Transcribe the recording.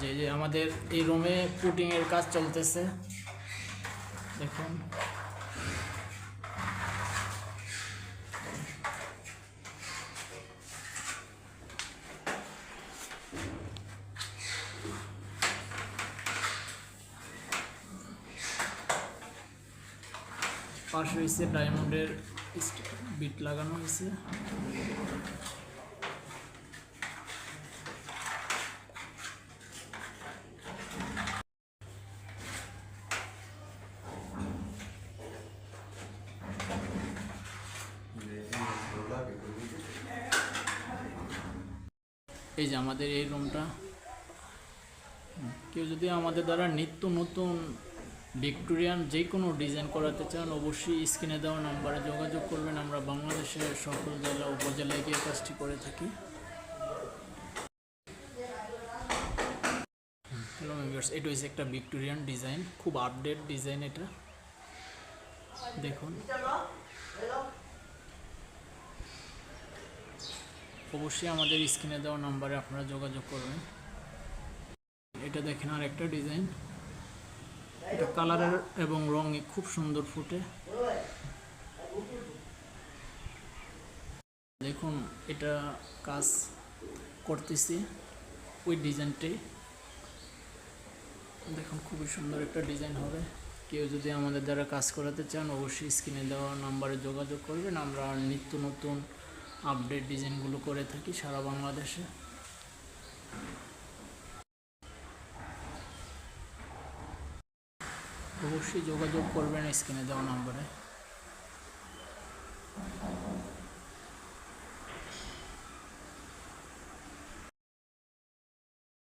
যে যে আমাদের এই রুমে পুটিং এর কাজ চলতেছে। দেখুন। পাশে হয়েছে ডায়মন্ডের বিট লাগানো হয়েছে এই যে আমাদের এই রুমটা কেউ যদি আমাদের দ্বারা নিত্য নতুন ভিক্টোরিয়ান যে কোনো ডিজাইন করাতে চান, অবশ্যই স্ক্রিনে দেওয়া নাম্বারে যোগাযোগ করবেন। আমরা বাংলাদেশের সকল জেলা উপজেলায় গিয়ে কাজটি করে থাকি। হ্যালো মেম্বার্স এটা হচ্ছে একটা ভিক্টোরিয়ান ডিজাইন খুব আপডেট ডিজাইন এটা। দেখুন। অবশ্যই আমাদের স্ক্রিনে দেওয়া নাম্বারে আপনারা যোগাযোগ করবেন। এটা দেখেন আর একটা ডিজাইন। এটা কালারের এবং রঙে খুব সুন্দর ফুটে। দেখুন, এটা কাজ করতেছি ওই ডিজাইনটাই দেখুন, খুবই সুন্দর একটা ডিজাইন হবে। কেউ যদি আমাদের দ্বারা কাজ করাতে চান, অবশ্যই স্ক্রিনে দেওয়া নাম্বারে যোগাযোগ করবেন। আমরা নিত্য নতুন আপডেট ডিজাইনগুলো করে থাকি সারা বাংলাদেশে। অবশ্যই যোগাযোগ করবেন স্ক্রিনে দেওয়া নাম্বারে।